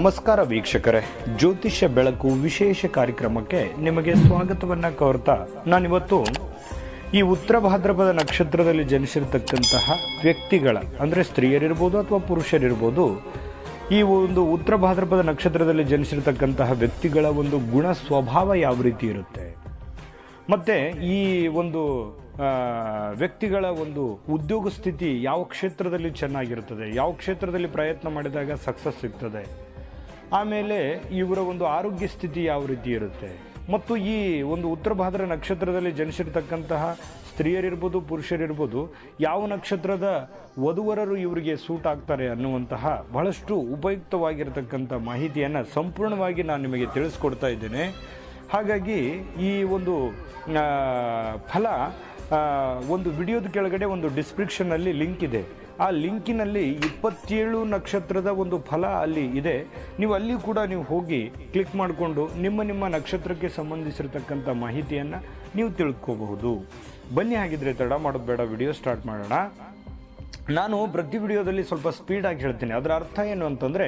ನಮಸ್ಕಾರ ವೀಕ್ಷಕರೇ. ಜ್ಯೋತಿಷ್ಯ ಬೆಳಕು ವಿಶೇಷ ಕಾರ್ಯಕ್ರಮಕ್ಕೆ ನಿಮಗೆ ಸ್ವಾಗತವನ್ನ ಕೋರ್ತಾ ನಾನಿವತ್ತು ಈ ಉತ್ತರ ಭಾದ್ರಪದ ನಕ್ಷತ್ರದಲ್ಲಿ ಜನಿಸಿರ್ತಕ್ಕಂತಹ ವ್ಯಕ್ತಿಗಳ, ಅಂದರೆ ಸ್ತ್ರೀಯರಿರ್ಬೋದು ಅಥವಾ ಪುರುಷರಿರ್ಬೋದು, ಈ ಒಂದು ಉತ್ತರ ಭಾದ್ರಪದ ನಕ್ಷತ್ರದಲ್ಲಿ ಜನಿಸಿರ್ತಕ್ಕಂತಹ ವ್ಯಕ್ತಿಗಳ ಒಂದು ಗುಣ ಸ್ವಭಾವ ಯಾವ ರೀತಿ ಇರುತ್ತೆ? ಮತ್ತೆ ಈ ಒಂದು ವ್ಯಕ್ತಿಗಳ ಒಂದು ಉದ್ಯೋಗ ಸ್ಥಿತಿ ಯಾವ ಕ್ಷೇತ್ರದಲ್ಲಿ ಚೆನ್ನಾಗಿರುತ್ತದೆ? ಯಾವ ಕ್ಷೇತ್ರದಲ್ಲಿ ಪ್ರಯತ್ನ ಮಾಡಿದಾಗ ಸಕ್ಸಸ್ ಸಿಗ್ತದೆ? ಆಮೇಲೆ ಇವರ ಒಂದು ಆರೋಗ್ಯ ಸ್ಥಿತಿ ಯಾವ ರೀತಿ ಇರುತ್ತೆ? ಮತ್ತು ಈ ಒಂದು ಉತ್ತರ ಭಾದ್ರ ನಕ್ಷತ್ರದಲ್ಲಿ ಜನಿಸಿರ್ತಕ್ಕಂತಹ ಸ್ತ್ರೀಯರಿರ್ಬೋದು, ಪುರುಷರಿರ್ಬೋದು, ಯಾವ ನಕ್ಷತ್ರದ ವಧುವರರು ಇವರಿಗೆ ಸೂಟ್ ಆಗ್ತಾರೆ ಅನ್ನುವಂತಹ ಬಹಳಷ್ಟು ಉಪಯುಕ್ತವಾಗಿರತಕ್ಕಂಥ ಮಾಹಿತಿಯನ್ನು ಸಂಪೂರ್ಣವಾಗಿ ನಾನು ನಿಮಗೆ ತಿಳಿಸ್ಕೊಡ್ತಾ ಇದ್ದೇನೆ. ಹಾಗಾಗಿ ಈ ಒಂದು ಫಲ ಒಂದು ವಿಡಿಯೋದ ಕೆಳಗಡೆ ಒಂದು ಡಿಸ್ಕ್ರಿಪ್ಷನ್ನಲ್ಲಿ ಲಿಂಕ್ ಇದೆ. ಆ ಲಿಂಕಿನಲ್ಲಿ ಇಪ್ಪತ್ತೇಳು ನಕ್ಷತ್ರದ ಒಂದು ಫಲ ಅಲ್ಲಿ ಇದೆ. ನೀವು ಅಲ್ಲಿ ಕೂಡ ನೀವು ಹೋಗಿ ಕ್ಲಿಕ್ ಮಾಡಿಕೊಂಡು ನಿಮ್ಮ ನಿಮ್ಮ ನಕ್ಷತ್ರಕ್ಕೆ ಸಂಬಂಧಿಸಿರತಕ್ಕಂಥ ಮಾಹಿತಿಯನ್ನು ನೀವು ತಿಳ್ಕೋಬಹುದು. ಬನ್ನಿ ಹಾಗಿದ್ರೆ ತಡ ಮಾಡೋದು ಬೇಡ, ವಿಡಿಯೋ ಸ್ಟಾರ್ಟ್ ಮಾಡೋಣ. ನಾನು ಪ್ರತಿ ವಿಡಿಯೋದಲ್ಲಿ ಸ್ವಲ್ಪ ಸ್ಪೀಡಾಗಿ ಹೇಳ್ತೀನಿ. ಅದರ ಅರ್ಥ ಏನು ಅಂತಂದರೆ,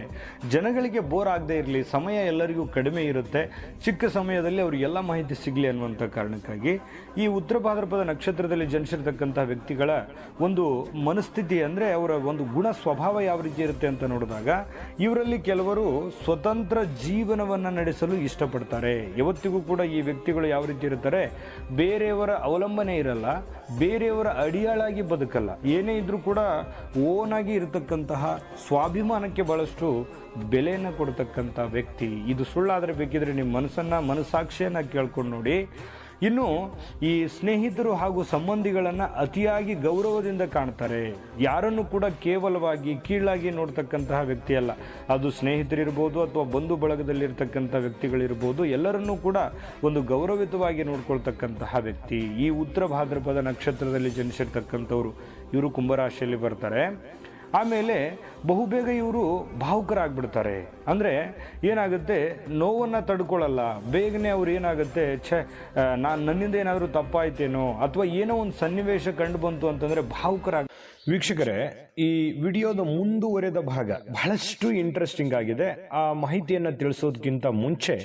ಜನಗಳಿಗೆ ಬೋರ್ ಆಗದೆ ಇರಲಿ, ಸಮಯ ಎಲ್ಲರಿಗೂ ಕಡಿಮೆ ಇರುತ್ತೆ, ಚಿಕ್ಕ ಸಮಯದಲ್ಲಿ ಅವರಿಗೆಲ್ಲ ಮಾಹಿತಿ ಸಿಗಲಿ ಅನ್ನುವಂಥ ಕಾರಣಕ್ಕಾಗಿ ಈ ಉತ್ತರ ಭಾದ್ರಪದ ನಕ್ಷತ್ರದಲ್ಲಿ ಜನಿಸಿರ್ತಕ್ಕಂಥ ವ್ಯಕ್ತಿಗಳ ಒಂದು ಮನಸ್ಥಿತಿ ಅಂದರೆ ಅವರ ಒಂದು ಗುಣ ಸ್ವಭಾವ ಯಾವ ರೀತಿ ಇರುತ್ತೆ ಅಂತ ನೋಡಿದಾಗ, ಇವರಲ್ಲಿ ಕೆಲವರು ಸ್ವತಂತ್ರ ಜೀವನವನ್ನು ನಡೆಸಲು ಇಷ್ಟಪಡ್ತಾರೆ. ಯಾವತ್ತಿಗೂ ಕೂಡ ಈ ವ್ಯಕ್ತಿಗಳು ಯಾವ ರೀತಿ ಇರ್ತಾರೆ? ಬೇರೆಯವರ ಅವಲಂಬನೆ ಇರಲ್ಲ, ಬೇರೆಯವರ ಅಡಿಯಾಳಾಗಿ ಬದುಕಲ್ಲ. ಏನೇ ಇದ್ರೂ ಕೂಡ ಓನಾಗಿ ಇರತಕ್ಕಂತಹ ಸ್ವಾಭಿಮಾನಕ್ಕೆ ಬಹಳಷ್ಟು ಬೆಲೆಯನ್ನು ಕೊಡ್ತಕ್ಕಂಥ ವ್ಯಕ್ತಿ. ಇದು ಸುಳ್ಳಾದರೆ ಬೇಕಿದ್ರೆ ನಿಮ್ಮ ಮನಸ್ಸನ್ನು ಮನಸ್ಸಾಕ್ಷಿಯನ್ನು ಕೇಳ್ಕೊಂಡು ನೋಡಿ. ಇನ್ನು ಈ ಸ್ನೇಹಿತರು ಹಾಗೂ ಸಂಬಂಧಿಗಳನ್ನು ಅತಿಯಾಗಿ ಗೌರವದಿಂದ ಕಾಣ್ತಾರೆ. ಯಾರನ್ನು ಕೂಡ ಕೇವಲವಾಗಿ ಕೀಳಾಗಿ ನೋಡ್ತಕ್ಕಂತಹ ವ್ಯಕ್ತಿಯಲ್ಲ ಅದು ಸ್ನೇಹಿತರಿರ್ಬೋದು ಅಥವಾ ಬಂಧು ಬಳಗದಲ್ಲಿರ್ತಕ್ಕಂಥ ವ್ಯಕ್ತಿಗಳಿರ್ಬೋದು, ಎಲ್ಲರನ್ನೂ ಕೂಡ ಒಂದು ಗೌರವಿತವಾಗಿ ನೋಡ್ಕೊಳ್ತಕ್ಕಂತಹ ವ್ಯಕ್ತಿ. ಈ ಉತ್ತರ ಭಾದ್ರಪದ ನಕ್ಷತ್ರದಲ್ಲಿ ಜನಿಸಿರ್ತಕ್ಕಂಥವ್ರು ಇವರು ಕುಂಭರಾಶಿಯಲ್ಲಿ ಬರ್ತಾರೆ. ಆಮೇಲೆ ಬಹುಬೇಗ ಇವರು ಭಾವುಕರಾಗ್ಬಿಡ್ತಾರೆ. ಅಂದರೆ ಏನಾಗುತ್ತೆ, ನೋವನ್ನು ತಡ್ಕೊಳ್ಳಲ್ಲ ಬೇಗನೆ ಅವ್ರು ಏನಾಗುತ್ತೆ, ಛ ನಾನು ನನ್ನಿಂದ ಏನಾದರೂ ತಪ್ಪಾಯ್ತೇನೋ, ಅಥವಾ ಏನೋ ಒಂದು ಸನ್ನಿವೇಶ ಕಂಡು ಬಂತು ಅಂತಂದರೆ ಭಾವುಕರಾಗ ವೀಕ್ಷಕರೇ, ಈ ವಿಡಿಯೋದ ಮುಂದುವರೆದ ಭಾಗ ಬಹಳಷ್ಟು ಇಂಟ್ರೆಸ್ಟಿಂಗ್ ಆಗಿದೆ. ಆ ಮಾಹಿತಿಯನ್ನು ತಿಳಿಸೋದಕ್ಕಿಂತ ಮುಂಚೆ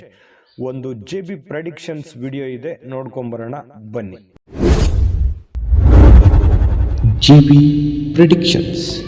ಒಂದು ಜೆ ಬಿ ಪ್ರೆಡಿಕ್ಷನ್ಸ್ ವಿಡಿಯೋ ಇದೆ. ನೋಡ್ಕೊಂಬರೋಣ, ಬನ್ನಿ. GB Predictions.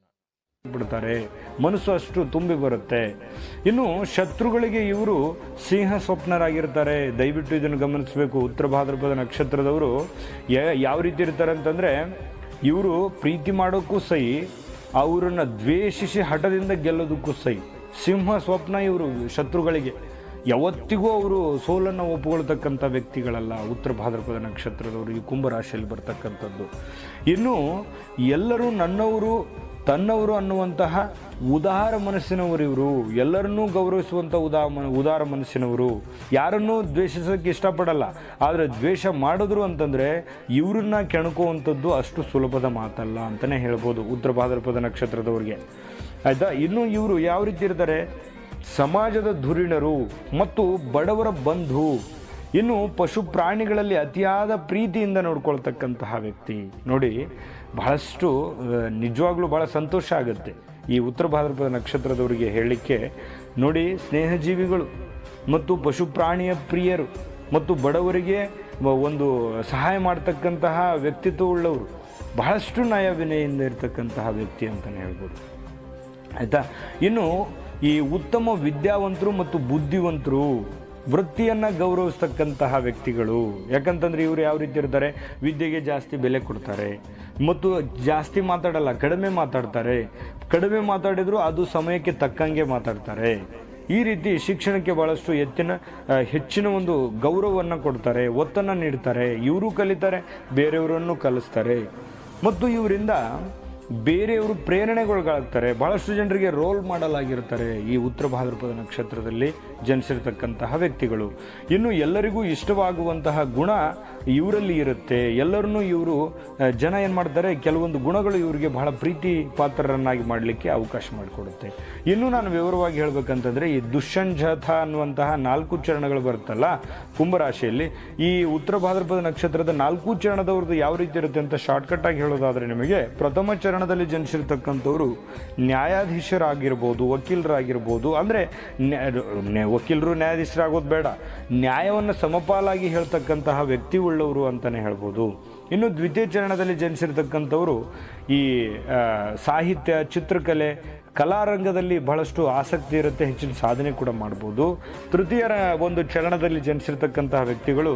ಬಿಡ್ತಾರೆ. ಮನಸ್ಸು ಅಷ್ಟು ತುಂಬಿ ಬರುತ್ತೆ. ಇನ್ನು ಶತ್ರುಗಳಿಗೆ ಇವರು ಸಿಂಹ ಸ್ವಪ್ನರಾಗಿರ್ತಾರೆ. ದಯವಿಟ್ಟು ಇದನ್ನು ಗಮನಿಸಬೇಕು. ಉತ್ತರ ಭಾದ್ರಪದ ನಕ್ಷತ್ರದವರು ಯಾವ ರೀತಿ ಇರ್ತಾರೆ ಅಂತಂದರೆ, ಇವರು ಪ್ರೀತಿ ಮಾಡೋಕ್ಕೂ ಸೈ ಅವರನ್ನು ದ್ವೇಷಿಸಿ ಹಠದಿಂದ ಗೆಲ್ಲೋದಕ್ಕೂ ಸೈ ಸಿಂಹ ಸ್ವಪ್ನ ಇವರು ಶತ್ರುಗಳಿಗೆ. ಯಾವತ್ತಿಗೂ ಅವರು ಸೋಲನ್ನು ಒಪ್ಪಿಕೊಳ್ತಕ್ಕಂಥ ವ್ಯಕ್ತಿಗಳಲ್ಲ ಉತ್ತರ ಭಾದ್ರಪದ ನಕ್ಷತ್ರದವರು ಈ ಕುಂಭರಾಶಿಯಲ್ಲಿ ಬರ್ತಕ್ಕಂಥದ್ದು. ಇನ್ನು ಎಲ್ಲರೂ ನನ್ನವರು ತನ್ನವರು ಅನ್ನುವಂತಹ ಉದಾರ ಮನಸ್ಸಿನವರು ಇವರು. ಎಲ್ಲರನ್ನೂ ಗೌರವಿಸುವಂಥ ಉದಾ ಉದಾರ ಮನಸ್ಸಿನವರು. ಯಾರನ್ನೂ ದ್ವೇಷಿಸೋಕ್ಕೆ ಇಷ್ಟಪಡಲ್ಲ. ಆದರೆ ದ್ವೇಷ ಮಾಡಿದ್ರು ಅಂತಂದರೆ ಇವ್ರನ್ನ ಕೆಣಕುವಂಥದ್ದು ಅಷ್ಟು ಸುಲಭದ ಮಾತಲ್ಲ ಅಂತಲೇ ಹೇಳ್ಬೋದು ಉತ್ತರ ಭಾದ್ರಪದ ನಕ್ಷತ್ರದವ್ರಿಗೆ. ಆಯಿತಾ? ಇನ್ನು ಇವರು ಯಾವ ರೀತಿ ಇರ್ತಾರೆ? ಸಮಾಜದ ಧುರೀಣರು ಮತ್ತು ಬಡವರ ಬಂಧು. ಇನ್ನು ಪಶು ಪ್ರಾಣಿಗಳಲ್ಲಿ ಅತಿಯಾದ ಪ್ರೀತಿಯಿಂದ ನೋಡ್ಕೊಳ್ತಕ್ಕಂತಹ ವ್ಯಕ್ತಿ, ನೋಡಿ, ಬಹಳಷ್ಟು ನಿಜವಾಗ್ಲೂ ಬಹಳ ಸಂತೋಷ ಆಗುತ್ತೆ. ಈ ಉತ್ತರ ಭಾದ್ರಪದ ನಕ್ಷತ್ರದವರಿಗೆ ಹೇಳಲಿಕ್ಕೆ, ನೋಡಿ, ಸ್ನೇಹಜೀವಿಗಳು ಮತ್ತು ಪಶು ಪ್ರಾಣಿಯ ಪ್ರಿಯರು ಮತ್ತು ಬಡವರಿಗೆ ಒಂದು ಸಹಾಯ ಮಾಡ್ತಕ್ಕಂತಹ ವ್ಯಕ್ತಿತ್ವ ಉಳ್ಳವರು, ಬಹಳಷ್ಟು ನಯ ವಿನಯಿಂದ ಇರತಕ್ಕಂತಹ ವ್ಯಕ್ತಿ ಅಂತಲೇ ಹೇಳ್ಬೋದು. ಆಯಿತಾ? ಇನ್ನು ಈ ಉತ್ತಮ ವಿದ್ಯಾವಂತರು ಮತ್ತು ಬುದ್ಧಿವಂತರು ವೃತ್ತಿಯನ್ನ ಗೌರವಿಸ್ತಕ್ಕಂತಹ ವ್ಯಕ್ತಿಗಳು. ಯಾಕಂತಂದರೆ ಇವರು ಯಾವ ರೀತಿ ಇರ್ತಾರೆ? ವಿದ್ಯೆಗೆ ಜಾಸ್ತಿ ಬೆಲೆ ಕೊಡ್ತಾರೆ. ಮತ್ತು ಜಾಸ್ತಿ ಮಾತಾಡಲ್ಲ, ಕಡಿಮೆ ಮಾತಾಡ್ತಾರೆ. ಕಡಿಮೆ ಮಾತಾಡಿದರೂ ಅದು ಸಮಯಕ್ಕೆ ತಕ್ಕಂಗೆ ಮಾತಾಡ್ತಾರೆ. ಈ ರೀತಿ ಶಿಕ್ಷಣಕ್ಕೆ ಭಾಳಷ್ಟು ಎತ್ತಿನ ಹೆಚ್ಚಿನ ಒಂದು ಗೌರವವನ್ನು ಕೊಡ್ತಾರೆ, ಒತ್ತನ್ನು ನೀಡ್ತಾರೆ. ಇವರು ಕಲಿತಾರೆ, ಬೇರೆಯವರನ್ನು ಕಲಿಸ್ತಾರೆ. ಮತ್ತು ಇವರಿಂದ ಬೇರೆಯವರು ಪ್ರೇರಣೆಗೊಳಗಾಗ್ತಾರೆ. ಭಾಳಷ್ಟು ಜನರಿಗೆ ರೋಲ್ ಮಾಡಲ್ ಆಗಿರ್ತಾರೆ ಈ ಉತ್ತರ ಭಾದ್ರಪದ ನಕ್ಷತ್ರದಲ್ಲಿ. ಜನಿಸಿರ್ತಕ್ಕಂತಹ ವ್ಯಕ್ತಿಗಳು. ಇನ್ನು ಎಲ್ಲರಿಗೂ ಇಷ್ಟವಾಗುವಂತಹ ಗುಣ ಇವರಲ್ಲಿ ಇರುತ್ತೆ. ಎಲ್ಲರನ್ನೂ ಇವರು ಜನ ಏನು ಮಾಡ್ತಾರೆ, ಕೆಲವೊಂದು ಗುಣಗಳು ಇವರಿಗೆ ಬಹಳ ಪ್ರೀತಿ ಪಾತ್ರರನ್ನಾಗಿ ಮಾಡಲಿಕ್ಕೆ ಅವಕಾಶ ಮಾಡಿಕೊಡುತ್ತೆ. ಇನ್ನು ನಾನು ವಿವರವಾಗಿ ಹೇಳಬೇಕಂತಂದರೆ, ಈ ದುಶ್ಯಂಜಥ ಅನ್ನುವಂತಹ ನಾಲ್ಕು ಚರಣಗಳು ಬರುತ್ತಲ್ಲ, ಕುಂಭರಾಶಿಯಲ್ಲಿ, ಈ ಉತ್ತರ ಭಾದ್ರಪದ ನಕ್ಷತ್ರದ ನಾಲ್ಕು ಚರಣದವ್ರದ್ದು ಯಾವ ರೀತಿ ಇರುತ್ತೆ ಅಂತ ಶಾರ್ಟ್ಕಟ್ ಆಗಿ ಹೇಳೋದಾದ್ರೆ ನಿಮಗೆ, ಪ್ರಥಮ ಚರಣದಲ್ಲಿ ಜನಿಸಿರ್ತಕ್ಕಂಥವ್ರು ನ್ಯಾಯಾಧೀಶರಾಗಿರ್ಬೋದು, ವಕೀಲರಾಗಿರ್ಬೋದು, ಅಂದರೆ ವಕೀಲರು ನ್ಯಾಯಾಧೀಶರಾಗೋದು ಬೇಡ. ನ್ಯಾಯವನ್ನು ಸಮಪಾಲಾಗಿ ಹೇಳ್ತಕ್ಕಂತಹ ವ್ಯಕ್ತಿ ಉಳ್ಳವರು ಅಂತಲೇ ಹೇಳ್ಬೋದು. ಇನ್ನು ದ್ವಿತೀಯ ಚರಣದಲ್ಲಿ ಜನಿಸಿರ್ತಕ್ಕಂಥವರು ಈ ಸಾಹಿತ್ಯ, ಚಿತ್ರಕಲೆ ಕಲಾರಂಗದಲ್ಲಿ ಬಹಳಷ್ಟು ಆಸಕ್ತಿ ಇರುತ್ತೆ, ಹೆಚ್ಚಿನ ಸಾಧನೆ ಕೂಡ ಮಾಡ್ಬೋದು. ತೃತೀಯರ ಒಂದು ಚರಣದಲ್ಲಿ ಜನಿಸಿರ್ತಕ್ಕಂತಹ ವ್ಯಕ್ತಿಗಳು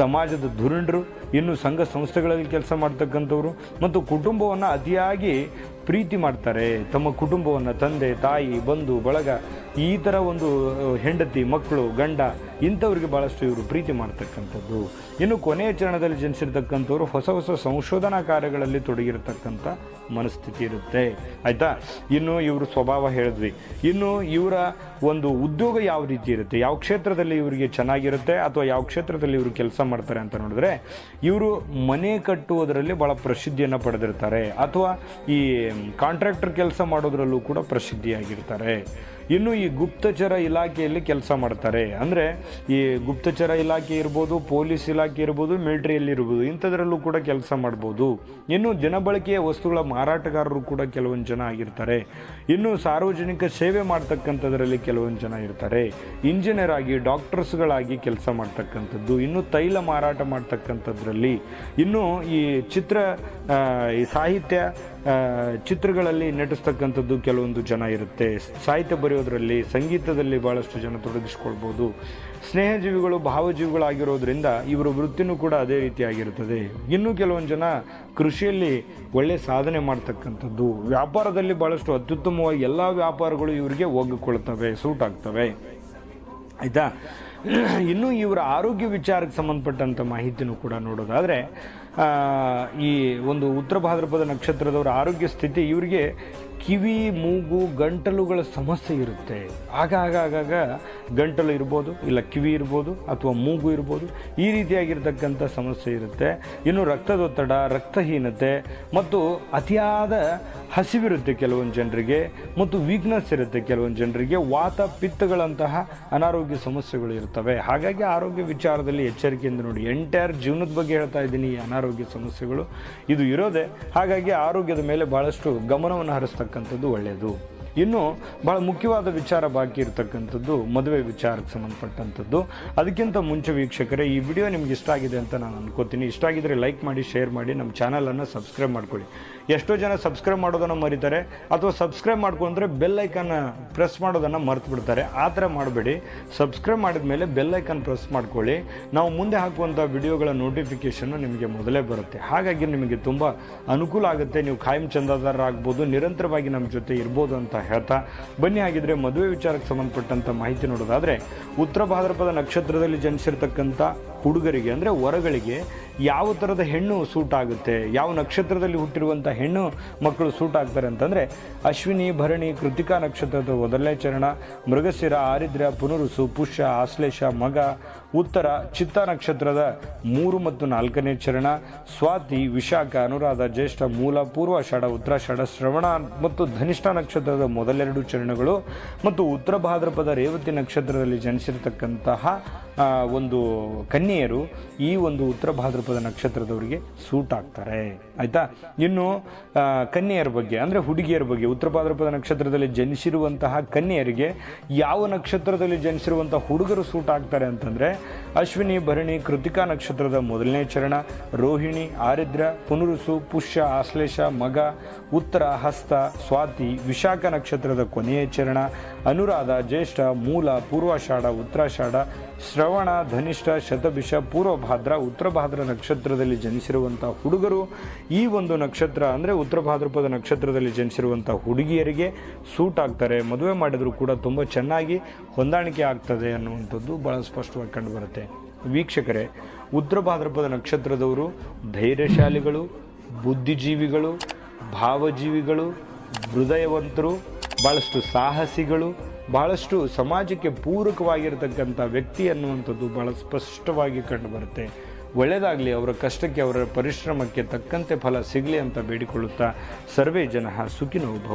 ಸಮಾಜದ ಧುರಂಡರು ಇನ್ನು ಸಂಘ ಸಂಸ್ಥೆಗಳಲ್ಲಿ ಕೆಲಸ ಮಾಡ್ತಕ್ಕಂಥವ್ರು ಮತ್ತು ಕುಟುಂಬವನ್ನು ಅತಿಯಾಗಿ ಪ್ರೀತಿ ಮಾಡ್ತಾರೆ. ತಮ್ಮ ಕುಟುಂಬವನ್ನು ತಂದೆ, ತಾಯಿ, ಬಂಧು, ಬಳಗ ಈ ಥರ ಒಂದು ಹೆಂಡತಿ, ಮಕ್ಕಳು, ಗಂಡ ಇಂಥವ್ರಿಗೆ ಭಾಳಷ್ಟು ಇವರು ಪ್ರೀತಿ ಮಾಡ್ತಕ್ಕಂಥದ್ದು. ಇನ್ನು ಕೊನೆಯ ಚರಣದಲ್ಲಿ ಜನಿಸಿರ್ತಕ್ಕಂಥವ್ರು ಹೊಸ ಹೊಸ ಸಂಶೋಧನಾ ಕಾರ್ಯಗಳಲ್ಲಿ ತೊಡಗಿರತಕ್ಕಂಥ ಮನಸ್ಥಿತಿ ಇರುತ್ತೆ. ಆಯಿತಾ? ಇನ್ನು ಇವ್ರ ಸ್ವಭಾವ ಹೇಳಿದ್ವಿ. ಇನ್ನು ಇವರ ಒಂದು ಉದ್ಯೋಗ ಯಾವ ರೀತಿ ಇರುತ್ತೆ? ಯಾವ ಕ್ಷೇತ್ರದಲ್ಲಿ ಇವರಿಗೆ ಚೆನ್ನಾಗಿರುತ್ತೆ ಅಥವಾ ಯಾವ ಕ್ಷೇತ್ರದಲ್ಲಿ ಇವರು ಕೆಲಸ ಮಾಡ್ತಾರೆ ಅಂತ ನೋಡಿದ್ರೆ, ಇವರು ಮನೆ ಕಟ್ಟುವುದರಲ್ಲಿ ಭಾಳ ಪ್ರಸಿದ್ಧಿಯನ್ನು ಪಡೆದಿರ್ತಾರೆ. ಅಥವಾ ಈ ಕಾಂಟ್ರಾಕ್ಟರ್ ಕೆಲಸ ಮಾಡೋದ್ರಲ್ಲೂ ಕೂಡ ಪ್ರಸಿದ್ಧಿಯಾಗಿರ್ತಾರೆ. ಇನ್ನು ಈ ಗುಪ್ತಚರ ಇಲಾಖೆಯಲ್ಲಿ ಕೆಲಸ ಮಾಡ್ತಾರೆ. ಅಂದರೆ ಈ ಗುಪ್ತಚರ ಇಲಾಖೆ ಇರ್ಬೋದು, ಪೊಲೀಸ್ ಇಲಾಖೆ ಇರ್ಬೋದು, ಮಿಲಿಟರಿಯಲ್ಲಿ ಇರ್ಬೋದು, ಇಂಥದ್ರಲ್ಲೂ ಕೂಡ ಕೆಲಸ ಮಾಡ್ಬೋದು. ಇನ್ನು ದಿನಬಳಕೆಯ ವಸ್ತುಗಳ ಮಾರಾಟಗಾರರು ಕೂಡ ಕೆಲವೊಂದು ಜನ ಆಗಿರ್ತಾರೆ. ಇನ್ನು ಸಾರ್ವಜನಿಕ ಸೇವೆ ಮಾಡ್ತಕ್ಕಂಥದ್ರಲ್ಲಿ ಕೆಲವೊಂದು ಜನ ಇರ್ತಾರೆ. ಇಂಜಿನಿಯರ್ ಆಗಿ, ಡಾಕ್ಟರ್ಸ್ಗಳಾಗಿ ಕೆಲಸ ಮಾಡ್ತಕ್ಕಂಥದ್ದು. ಇನ್ನು ತೈಲ ಮಾರಾಟ ಮಾಡ್ತಕ್ಕಂಥದ್ರಲ್ಲಿ. ಇನ್ನು ಈ ಚಿತ್ರ ಈ ಸಾಹಿತ್ಯ ಚಿತ್ರಗಳಲ್ಲಿ ನಟಿಸ್ತಕ್ಕಂಥದ್ದು ಕೆಲವೊಂದು ಜನ ಇರುತ್ತೆ. ಸಾಹಿತ್ಯ ಬರೆಯೋದ್ರಲ್ಲಿ ಸಂಗೀತದಲ್ಲಿ ಭಾಳಷ್ಟು ಜನ ತೊಡಗಿಸ್ಕೊಳ್ಬೋದು. ಸ್ನೇಹಜೀವಿಗಳು ಭಾವಜೀವಿಗಳಾಗಿರೋದ್ರಿಂದ ಇವರ ವೃತ್ತಿನೂ ಕೂಡ ಅದೇ ರೀತಿಯಾಗಿರುತ್ತದೆ. ಇನ್ನು ಕೆಲವೊಂದು ಜನ ಕೃಷಿಯಲ್ಲಿ ಒಳ್ಳೆಯ ಸಾಧನೆ ಮಾಡ್ತಕ್ಕಂಥದ್ದು. ವ್ಯಾಪಾರದಲ್ಲಿ ಭಾಳಷ್ಟು ಅತ್ಯುತ್ತಮವಾಗಿ ಎಲ್ಲ ವ್ಯಾಪಾರಗಳು ಇವರಿಗೆ ಒಗ್ಗಿಕೊಳ್ತವೆ ಸೂಟ್ ಆಗ್ತವೆ. ಆಯಿತಾ? ಇನ್ನು ಇವರ ಆರೋಗ್ಯ ವಿಚಾರಕ್ಕೆ ಸಂಬಂಧಪಟ್ಟಂಥ ಮಾಹಿತಿನೂ ಕೂಡ ನೋಡೋದಾದರೆ ಈ ಒಂದು ಉತ್ತರ ಭಾದ್ರಪದ ನಕ್ಷತ್ರದವರ ಆರೋಗ್ಯ ಸ್ಥಿತಿ ಇವರಿಗೆ ಕಿವಿ, ಮೂಗು, ಗಂಟಲುಗಳ ಸಮಸ್ಯೆ ಇರುತ್ತೆ. ಆಗ ಆಗ ಆಗಾಗ ಗಂಟಲು ಇರ್ಬೋದು, ಇಲ್ಲ ಕಿವಿ ಇರ್ಬೋದು, ಅಥವಾ ಮೂಗು ಇರ್ಬೋದು, ಈ ರೀತಿಯಾಗಿರ್ತಕ್ಕಂಥ ಸಮಸ್ಯೆ ಇರುತ್ತೆ. ಇನ್ನು ರಕ್ತದೊತ್ತಡ, ರಕ್ತಹೀನತೆ, ಮತ್ತು ಅತಿಯಾದ ಹಸಿವಿರುತ್ತೆ ಕೆಲವೊಂದು ಜನರಿಗೆ, ಮತ್ತು ವೀಕ್ನೆಸ್ ಇರುತ್ತೆ ಕೆಲವೊಂದು ಜನರಿಗೆ, ವಾತ ಪಿತ್ತಗಳಂತಹ ಅನಾರೋಗ್ಯ ಸಮಸ್ಯೆಗಳು ಇರ್ತವೆ. ಹಾಗಾಗಿ ಆರೋಗ್ಯ ವಿಚಾರದಲ್ಲಿ ಎಚ್ಚರಿಕೆಯಿಂದ ನೋಡಿ. ಎಂಟೈರ್ ಜೀವನದ ಬಗ್ಗೆ ಹೇಳ್ತಾ ಇದ್ದೀನಿ ಈ ಅನಾರೋಗ್ಯ ಸಮಸ್ಯೆಗಳು. ಇದು ಇರೋದೇ. ಹಾಗಾಗಿ ಆರೋಗ್ಯದ ಮೇಲೆ ಬಹಳಷ್ಟು ಗಮನವನ್ನು ಹರಿಸ್ತಕ್ಕಂಥದ್ದು ಒಳ್ಳೆಯದು ಇನ್ನು ಭಾಳ ಮುಖ್ಯವಾದ ವಿಚಾರ ಬಾಕಿ ಇರತಕ್ಕಂಥದ್ದು ಮದುವೆ ವಿಚಾರಕ್ಕೆ ಸಂಬಂಧಪಟ್ಟಂಥದ್ದು. ಅದಕ್ಕಿಂತ ಮುಂಚೆ ವೀಕ್ಷಕರೇ, ಈ ವಿಡಿಯೋ ನಿಮ್ಗೆ ಇಷ್ಟ ಆಗಿದೆ ಅಂತ ನಾನು ಅನ್ಕೋತೀನಿ. ಇಷ್ಟ ಆಗಿದ್ರೆ ಲೈಕ್ ಮಾಡಿ, ಶೇರ್ ಮಾಡಿ, ನಮ್ಮ ಚಾನಲನ್ನು ಸಬ್ಸ್ಕ್ರೈಬ್ ಮಾಡ್ಕೊಳ್ಳಿ. ಎಷ್ಟೋ ಜನ ಸಬ್ಸ್ಕ್ರೈಬ್ ಮಾಡೋದನ್ನು ಮರಿತಾರೆ, ಅಥವಾ ಸಬ್ಸ್ಕ್ರೈಬ್ ಮಾಡ್ಕೊಂಡ್ರೆ ಬೆಲ್ ಪ್ರೆಸ್ ಮಾಡೋದನ್ನು ಮರ್ತು ಬಿಡ್ತಾರೆ ಆ ಥರ ಮಾಡಬೇಡಿ. ಸಬ್ಸ್ಕ್ರೈಬ್ ಮಾಡಿದ ಮೇಲೆ ಬೆಲ್ ಐಕನ್ ಪ್ರೆಸ್ ಮಾಡ್ಕೊಳ್ಳಿ. ನಾವು ಮುಂದೆ ಹಾಕುವಂಥ ವಿಡಿಯೋಗಳ ನೋಟಿಫಿಕೇಷನ್ನು ನಿಮಗೆ ಮೊದಲೇ ಬರುತ್ತೆ. ಹಾಗಾಗಿ ನಿಮಗೆ ತುಂಬ ಅನುಕೂಲ ಆಗುತ್ತೆ. ನೀವು ಖಾಯಂ ಚಂದಾದಾರರಾಗ್ಬೋದು ನಿರಂತರವಾಗಿ ನಮ್ಮ ಜೊತೆ ಇರ್ಬೋದು ಅಂತ ಹೇಳ್ತಾ ಬನ್ನಿ. ಹಾಗಿದ್ರೆ ಮದುವೆ ವಿಚಾರಕ್ಕೆ ಸಂಬಂಧಪಟ್ಟಂಥ ಮಾಹಿತಿ ನೋಡೋದಾದರೆ, ಉತ್ತರ ಭಾದ್ರಪದ ನಕ್ಷತ್ರದಲ್ಲಿ ಜನಿಸಿರ್ತಕ್ಕಂಥ ಹುಡುಗರಿಗೆ ಅಂದರೆ ವರಗಳಿಗೆ ಯಾವ ಥರದ ಹೆಣ್ಣು ಸೂಟ್ ಆಗುತ್ತೆ? ಯಾವ ನಕ್ಷತ್ರದಲ್ಲಿ ಹುಟ್ಟಿರುವಂಥ ಹೆಣ್ಣು ಮಕ್ಕಳು ಸೂಟ್ ಆಗ್ತಾರೆ ಅಂತಂದರೆ ಅಶ್ವಿನಿ, ಭರಣಿ, ಕೃತಿಕಾ ನಕ್ಷತ್ರದ ಮೊದಲನೇ ಚರಣ, ಮೃಗಶಿರ ಆರಿದ್ರ ಪುನರುಸು, ಪುಷ್ಯ, ಆಶ್ಲೇಷ, ಮಗ, ಉತ್ತರ, ಚಿತ್ತ ನಕ್ಷತ್ರದ ಮೂರು ಮತ್ತು ನಾಲ್ಕನೇ ಚರಣ, ಸ್ವಾತಿ, ವಿಶಾಖ, ಅನುರಾಧ, ಜ್ಯೇಷ್ಠ, ಮೂಲ ಪೂರ್ವಾಷಾಢ ಉತ್ತರಾಷಾಢ ಶ್ರವಣ ಮತ್ತು ಧನಿಷ್ಠ ನಕ್ಷತ್ರದ ಮೊದಲೆರಡು ಚರಣಗಳು ಮತ್ತು ಉತ್ತರ ಭಾದ್ರಪದ ರೇವತಿ ನಕ್ಷತ್ರದಲ್ಲಿ ಜನಿಸಿರ್ತಕ್ಕಂತಹ ಒಂದು ಕನ್ಯೆಯರು ಈ ಒಂದು ಉತ್ತರ ಭಾದ್ರಪದ ನಕ್ಷತ್ರದವರಿಗೆ ಸೂಟ್ ಆಗ್ತಾರೆ. ಆಯಿತಾ? ಇನ್ನು ಕನ್ಯೆಯರ ಬಗ್ಗೆ, ಅಂದರೆ ಹುಡುಗಿಯರ ಬಗ್ಗೆ, ಉತ್ತರ ಭಾದ್ರಪದ ನಕ್ಷತ್ರದಲ್ಲಿ ಜನಿಸಿರುವಂತಹ ಕನ್ಯೆಯರಿಗೆ ಯಾವ ನಕ್ಷತ್ರದಲ್ಲಿ ಜನಿಸಿರುವಂತಹ ಹುಡುಗರು ಸೂಟ್ ಆಗ್ತಾರೆ ಅಂತಂದರೆ, ಅಶ್ವಿನಿ, ಭರಣಿ, ಕೃತಿಕಾ ನಕ್ಷತ್ರದ ಮೊದಲನೇ ಚರಣ, ರೋಹಿಣಿ, ಆರಿದ್ರ, ಪುನರುಸು, ಪುಷ್ಯ, ಆಶ್ಲೇಷ, ಮಗ, ಉತ್ತರ, ಹಸ್ತ, ಸ್ವಾತಿ, ವಿಶಾಖ ನಕ್ಷತ್ರದ ಕೊನೆಯ ಚರಣ, ಅನುರಾಧ, ಜ್ಯೇಷ್ಠ, ಮೂಲ, ಪೂರ್ವಾಷಾಢ, ಉತ್ತರಾಷಾಢ ಶ್ರವಣ, ಧನಿಷ್ಠ, ಶತಭಿಷ, ಪೂರ್ವಭಾದ್ರ ಉತ್ತರ ಭಾದ್ರ ನಕ್ಷತ್ರದಲ್ಲಿ ಜನಿಸಿರುವಂಥ ಹುಡುಗರು, ಈ ಒಂದು ನಕ್ಷತ್ರ ಅಂದರೆ ಉತ್ತರ ಭಾದ್ರಪದ ನಕ್ಷತ್ರದಲ್ಲಿ ಜನಿಸಿರುವಂಥ ಹುಡುಗಿಯರಿಗೆ ಸೂಟ್ ಆಗ್ತಾರೆ. ಮದುವೆ ಮಾಡಿದರೂ ಕೂಡ ತುಂಬ ಚೆನ್ನಾಗಿ ಹೊಂದಾಣಿಕೆ ಆಗ್ತದೆ ಅನ್ನುವಂಥದ್ದು ಭಾಳ ಸ್ಪಷ್ಟವಾಗಿ ಕಂಡುಬರುತ್ತೆ. ವೀಕ್ಷಕರೇ ಉತ್ತರ ಭಾದ್ರಪದ ನಕ್ಷತ್ರದವರು ಧೈರ್ಯಶಾಲಿಗಳು, ಬುದ್ಧಿಜೀವಿಗಳು, ಭಾವಜೀವಿಗಳು, ಹೃದಯವಂತರು ಭಾಳಷ್ಟು ಸಾಹಸಿಗಳು ಬಹಳಷ್ಟು ಸಮಾಜಕ್ಕೆ ಪೂರಕವಾಗಿರತಕ್ಕಂಥ ವ್ಯಕ್ತಿ ಅನ್ನುವಂಥದ್ದು ಬಹಳ ಸ್ಪಷ್ಟವಾಗಿ ಕಂಡುಬರುತ್ತೆ. ಒಳ್ಳೆಯದಾಗಲಿ ಅವರ ಕಷ್ಟಕ್ಕೆ, ಅವರ ಪರಿಶ್ರಮಕ್ಕೆ ತಕ್ಕಂತೆ ಫಲ ಸಿಗಲಿ ಅಂತ ಬೇಡಿಕೊಳ್ಳುತ್ತಾ ಸರ್ವೇ ಜನ ಸುಖಿನೋ ಭವ